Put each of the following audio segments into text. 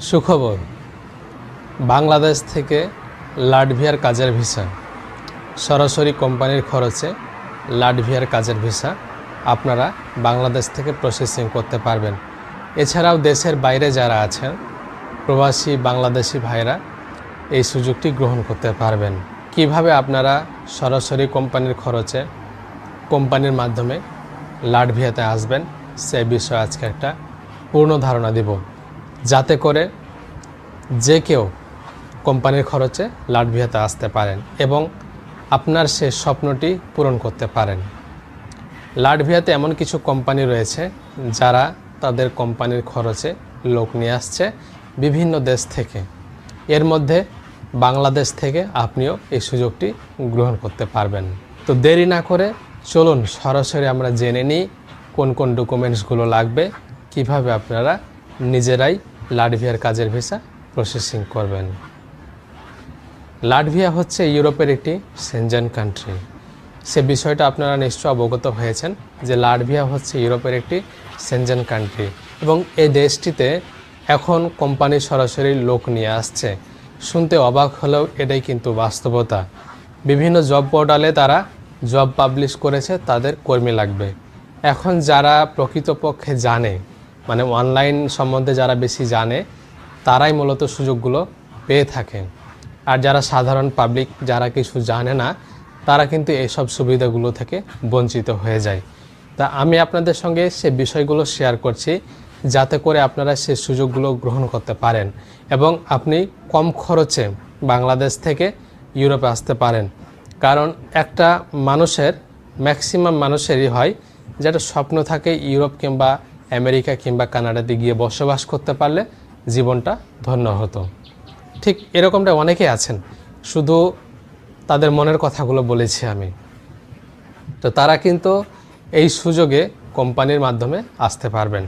সুখবর। বাংলাদেশ থেকে লাটভিয়ার কাজের ভিসা। সরাসরি কোম্পানির খরচে লাটভিয়ার কাজের ভিসা আপনারা বাংলাদেশ থেকে প্রসেসিং করতে পারবেন। এছাড়াও দেশের বাইরে যারা আছেন, প্রবাসী বাংলাদেশি ভাইরা, এই সুযোগটি গ্রহণ করতে পারবেন। কীভাবে আপনারা সরাসরি কোম্পানির খরচে কোম্পানির মাধ্যমে লাটভিয়াতে আসবেন, সে বিষয়ে আজকে একটা পূর্ণ ধারণা দিব। যাতে করে যে কেউ কোম্পানির খরচে লাটভিয়াতে আসতে পারেন এবং আপনার সে স্বপ্নটি পূরণ করতে পারেন। লাটভিয়াতে এমন কিছু কোম্পানি রয়েছে যারা তাদের কোম্পানির খরচে লোক নিয়ে আসছে বিভিন্ন দেশ থেকে। এর মধ্যে বাংলাদেশ থেকে আপনিও এই সুযোগটি গ্রহণ করতে পারবেন। তো দেরি না করে চলুন সরাসরি আমরা জেনে নিই কোন কোন ডকুমেন্টসগুলো লাগবে, কীভাবে আপনারা নিজেরাই লাটভিয়ার কাজের ভিসা প্রসেসিং করবেন। লাটভিয়া হচ্ছে ইউরোপের একটি সেনজেন কান্ট্রি। সে বিষয়টা আপনারা নিশ্চয় অবগত হয়েছেন যে লাটভিয়া হচ্ছে ইউরোপের একটি সেনজেন কান্ট্রি এবং এই দেশটিতে এখন কোম্পানি সরাসরি লোক নিয়ে আসছে। শুনতে অবাক হলেও এটাই কিন্তু বাস্তবতা। বিভিন্ন জব পোর্টালে তারা জব পাবলিশ করেছে, তাদের কর্মী লাগবে। এখন যারা প্রকৃতপক্ষে জানে মানে অনলাইন সম্বন্ধে যারা বেশি জানে, তারাই মূলত সুযোগগুলো পেয়ে থাকে আর যারা সাধারণ পাবলিক যারা কিছু জানে না, তারা কিন্তু এইসব সুবিধাগুলো থেকে বঞ্চিত হয়ে যায়। তা আমি আপনাদের সঙ্গে সে বিষয়গুলো শেয়ার করছি, যাতে করে আপনারা সে সুযোগগুলো গ্রহণ করতে পারেন এবং আপনি কম খরচে বাংলাদেশ থেকে ইউরোপে আসতে পারেন। কারণ একটা মানুষের ম্যাক্সিমাম মানুষেরই হয়, যেটা স্বপ্ন থাকে ইউরোপ কিংবা আমেরিকা কিংবা কানাডাতে গিয়ে বসবাস করতে পারলে জীবনটা ধন্য হতো। ঠিক এরকমটা অনেকেই আছেন, শুধু তাদের মনের কথাগুলো বলেছি আমি। তো তারা কিন্তু এই সুযোগে কোম্পানির মাধ্যমে আসতে পারবেন।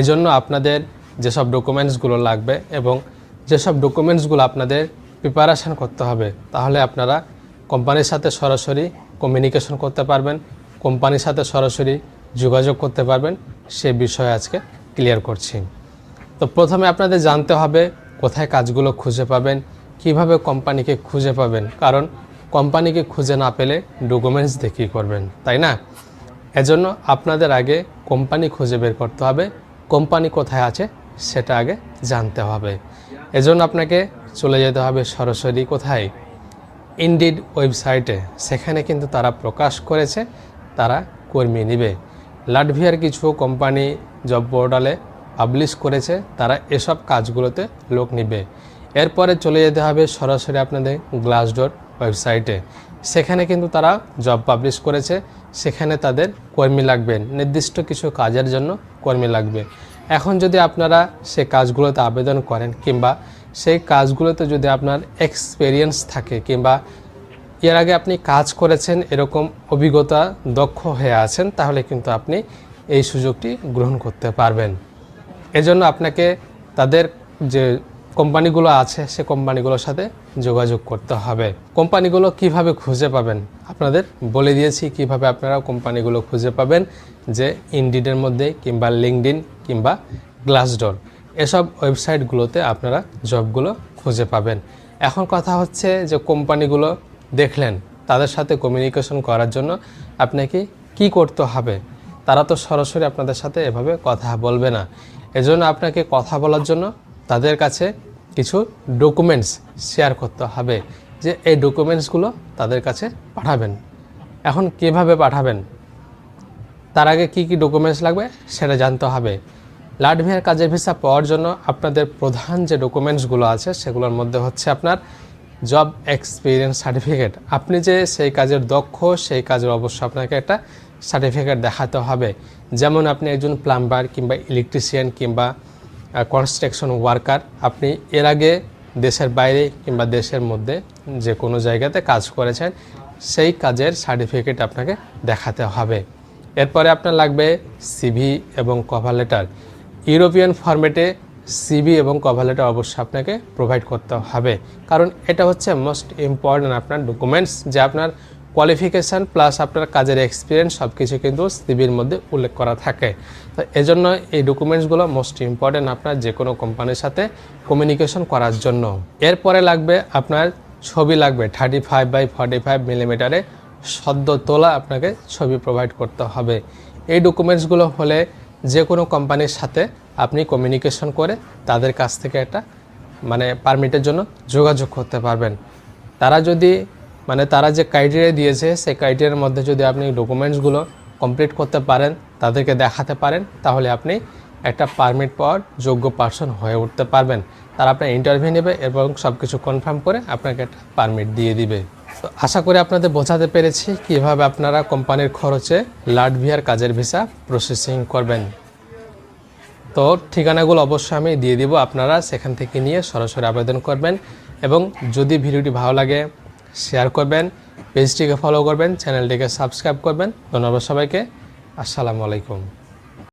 এজন্য আপনাদের যেসব ডকুমেন্টসগুলো লাগবে এবং যেসব ডকুমেন্টসগুলো আপনাদের প্রিপারেশান করতে হবে, তাহলে আপনারা কোম্পানির সাথে সরাসরি কমিউনিকেশন করতে পারবেন, কোম্পানির সাথে সরাসরি যোগাযোগ করতে পারবেন, সে বিষয়ে আজকে ক্লিয়ার করছি। তো প্রথমে আপনাদের জানতে হবে কোথায় কাজগুলো খুঁজে পাবেন, কীভাবে কোম্পানিকে খুঁজে পাবেন, কারণ কোম্পানিকে খুঁজে না পেলে ডকুমেন্টস দিয়ে কী করবেন, তাই না? এজন্য আপনাদের আগে কোম্পানি খুঁজে বের করতে হবে, কোম্পানি কোথায় আছে সেটা আগে জানতে হবে। এজন্য আপনাকে চলে যেতে হবে সরাসরি কোথায়? ইন্ডিড ওয়েবসাইটে সেখানে কিন্তু তারা প্রকাশ করেছে, তারা কর্মী নিবে। লাটভিয়ার কিছু কোম্পানি জব পোর্টালে পাবলিশ করেছে, তারা এসব কাজগুলোতে লোক নিবে। এরপরে চলে যেতে হবে সরাসরি আপনাদের গ্লাসডোর ওয়েবসাইটে। সেখানে কিন্তু তারা জব পাবলিশ করেছে, সেখানে তাদের কর্মী লাগবে, নির্দিষ্ট কিছু কাজের জন্য কর্মী লাগবে। এখন যদি আপনারা সে কাজগুলোতে আবেদন করেন কিংবা সেই কাজগুলোতে যদি আপনার এক্সপেরিয়েন্স থাকে কিংবা এর আগে আপনি কাজ করেছেন, এরকম অভিজ্ঞতা দক্ষ হয়ে আছেন, তাহলে কিন্তু আপনি এই সুযোগটি গ্রহণ করতে পারবেন। এজন্য আপনাকে তাদের যে কোম্পানিগুলো আছে, সে কোম্পানিগুলোর সাথে যোগাযোগ করতে হবে। কোম্পানিগুলো কীভাবে খুঁজে পাবেন? আপনাদের বলে দিয়েছি কীভাবে আপনারা কোম্পানিগুলো খুঁজে পাবেন, যে ইন্ডিডের মধ্যে কিংবা লিঙ্কডিন কিংবা গ্লাসডোর। এসব ওয়েবসাইটগুলোতে আপনারা জবগুলো খুঁজে পাবেন। এখন কথা হচ্ছে যে কোম্পানিগুলো দেখলেন তাদের সাথে কমিউনিকেশন করার জন্য আপনাকে কি করতে হবে? তারা তো সরাসরি আপনাদের সাথে এভাবে কথা বলবে না। এজন্য আপনাকে কথা বলার জন্য তাদের কাছে কিছু ডকুমেন্টস শেয়ার করতে হবে যে এই ডকুমেন্টসগুলো তাদের কাছে পাঠাবেন। এখন কীভাবে পাঠাবেন? তার আগে কি কি ডকুমেন্টস লাগবে সেটা জানতে হবে। লাটভিয়ার কাজের ভিসা পাওয়ার জন্য আপনাদের প্রধান যে ডকুমেন্টসগুলো আছে সেগুলোর মধ্যে হচ্ছে আপনার জব এক্সপিরিয়েন্স সার্টিফিকেট আপনি যে সেই কাজের দক্ষ, সেই কাজের অবশ্য আপনাকে একটা সার্টিফিকেট দেখাতে হবে। যেমন আপনি একজন প্লাম্বার কিংবা ইলেকট্রিশিয়ান কিংবা কনস্ট্রাকশন ওয়ার্কার আপনি এর আগে দেশের বাইরে কিংবা দেশের মধ্যে যে কোনো জায়গাতে কাজ করেছেন, সেই কাজের সার্টিফিকেট আপনাকে দেখাতে হবে। এরপরে আপনার লাগবে সিভি এবং কভার লেটার ইউরোপিয়ান ফরম্যাটে সিভি এবং কভার লেটার অবশ্যই আপনাকে প্রোভাইড করতে হবে। কারণ এটা হচ্ছে মোস্ট ইম্পর্ট্যান্ট আপনার ডকুমেন্টস যে আপনার কোয়ালিফিকেশান প্লাস আপনার কাজের এক্সপিরিয়েন্স সব কিছু কিন্তু সিবির মধ্যে উল্লেখ করা থাকে। তো এজন্য এই ডকুমেন্টসগুলো মোস্ট ইম্পর্টেন্ট আপনার যে কোনো কোম্পানির সাথে কমিউনিকেশন করার জন্য। এরপরে লাগবে আপনার ছবি লাগবে thirty five by forty five মিলিমিটারে সদ্য তোলা আপনাকে ছবি প্রোভাইড করতে হবে। এই ডকুমেন্টসগুলো হলে যে কোনো কোম্পানির সাথে আপনি কমিউনিকেশন করে তাদের কাছ থেকে একটা মানে পারমিটের জন্য যোগাযোগ করতে পারবেন। তারা যদি মানে তারা যে ক্রাইটেরিয়া দিয়েছে, সেই ক্রাইটেরিয়ার মধ্যে যদি আপনি ডকুমেন্টসগুলো কমপ্লিট করতে পারেন, তাদেরকে দেখাতে পারেন, তাহলে আপনি একটা পারমিট পাওয়ার যোগ্য পার্সন হয়ে উঠতে পারবেন। তারা আপনার ইন্টারভিউ নেবে এবং সব কিছু কনফার্ম করে আপনাকে একটা পারমিট দিয়ে দিবে। তো আশা করি আপনাদের বোঝাতে পেরেছি কীভাবে আপনারা কোম্পানির খরচে লাটভিয়ার কাজের ভিসা প্রসেসিং করবেন। তো ঠিকানাগুলো অবশ্যই আমি দিয়ে দিব। আপনারা সেখান থেকে নিয়ে সরাসরি আবেদন করবেন এবং যদি ভিডিওটি ভালো লাগে শেয়ার করবেন পেজটিকে ফলো করবেন চ্যানেলটিকে সাবস্ক্রাইব করবেন। ধন্যবাদ সবাইকে। আসসালামু আলাইকুম।